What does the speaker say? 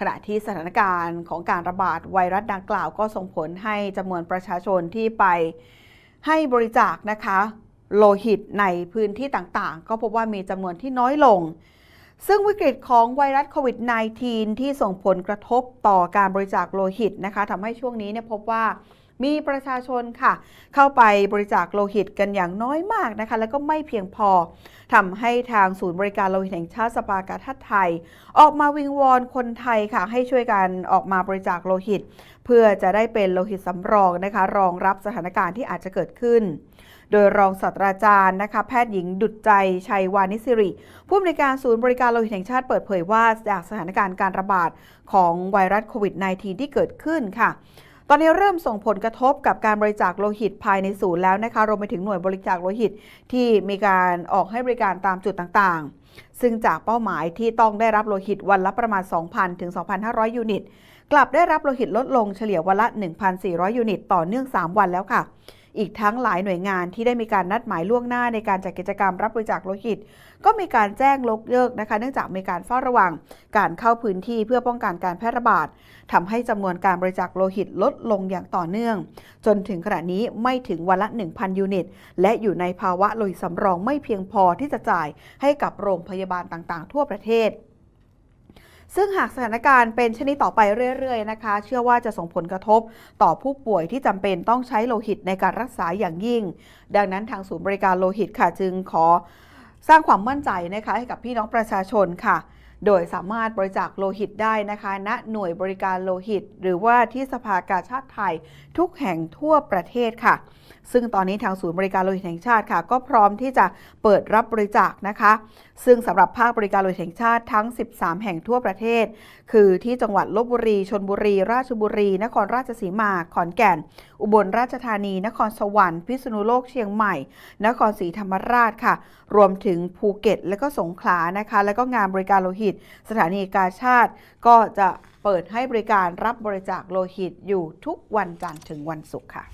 ขณะที่สถานการณ์ของการระบาดไวรัสดังกล่าวก็ส่งผลให้จำนวนประชาชนที่ไปให้บริจาคนะคะ โลหิตในพื้นที่ต่างๆ ก็พบว่ามีจำนวนที่น้อยลง ซึ่งวิกฤตของไวรัสโควิด -19 ที่ส่งผลกระทบต่อการบริจาคโลหิตนะคะทำให้ช่วงนี้เนี่ยพบว่า มีประชาชนค่ะ เข้าไปบริจาคโลหิตกันอย่างน้อยมากนะคะ แล้วก็ไม่เพียงพอทำให้ทางศูนย์บริการโลหิตแห่งชาติสปากาชาติไทย ออกมาวิงวอนคนไทยค่ะ ให้ช่วยกันออกมาบริจาคโลหิต เพื่อจะได้เป็นโลหิตสำรองนะคะ รองรับสถานการณ์ที่อาจจะเกิดขึ้น โดยรองศาสตราจารย์นะคะแพทย์หญิงดุจใจชัยวานิสิริ ผู้อำนวยการศูนย์บริการโลหิตแห่งชาติเปิดเผยว่าจากสถานการณ์การระบาดของไวรัสโควิด -19 ที่เกิดขึ้นค่ะ ตอนนี้เริ่มส่งผลกระทบกับการบริจาคโลหิตภายในศูนย์แล้วนะคะรวมไปถึงหน่วยบริจาคโลหิตที่มีการออกให้บริการตามจุดต่างๆ ซึ่งจากเป้าหมายที่ต้องได้รับโลหิตวันละประมาณ 2,000 ถึง 2,500 ยูนิต กลับได้รับโลหิตลดลงเฉลี่ยวันละ 1,400 ยูนิต ต่อเนื่อง 3 วันแล้วค่ะ อีกทั้งหลายหน่วยงานที่ได้มีการนัดหมายล่วงหน้าในการจัดกิจกรรมรับบริจาคโลหิต ก็มีการแจ้งลกเลิกนะคะ เนื่องจากมีการเฝ้าระวัง การเข้าพื้นที่เพื่อป้องกันการแพร่ระบาดทำให้จำนวนการบริจาคโลหิตลดลงอย่างต่อเนื่อง จนถึงขณะนี้ไม่ถึงวันละ 1,000 ยูนิต และอยู่ในภาวะโลหิตสำรองไม่เพียงพอที่จะจ่ายให้กับโรงพยาบาลต่างๆ ทั่วประเทศ ซึ่งหากสถานการณ์เป็นชนิดต่อไปเรื่อยๆนะคะ เชื่อว่าจะส่งผลกระทบต่อผู้ป่วยที่จำเป็นต้องใช้โลหิตในการรักษาอย่างยิ่ง ดังนั้นทางศูนย์บริการโลหิตค่ะจึงขอสร้างความมั่นใจนะคะให้กับพี่น้องประชาชนค่ะ โดยสามารถบริจาคโลหิตได้นะคะณหน่วยบริการโลหิต หรือว่าที่สภากาชาติไทยทุกแห่งทั่วประเทศค่ะ ซึ่งตอนนี้ทางศูนย์บริการโลหิตแห่งชาติค่ะ ก็พร้อมที่จะเปิดรับบริจาคนะคะ ซึ่งสำหรับภาคบริการโลหิตแห่งชาติทั้ง 13 แห่งทั่วประเทศ คือที่จังหวัดลบบุรีชนบุรี ราชบุรี นครราชสีมา ขอนแก่น อุบลราชธานี นครสวรรค์พิษณุโลกเชียงใหม่ นครศรีธรรมราชค่ะ รวมถึงภูเก็ต และก็สงขลานะคะ แล้วก็งานบริการโลหิตต สถานีกาชาติ ก็จะเปิดให้บริการรับบริจาคโลหิตอยู่ทุกวันจันทร์ถึงวันศุกร์ค่ะ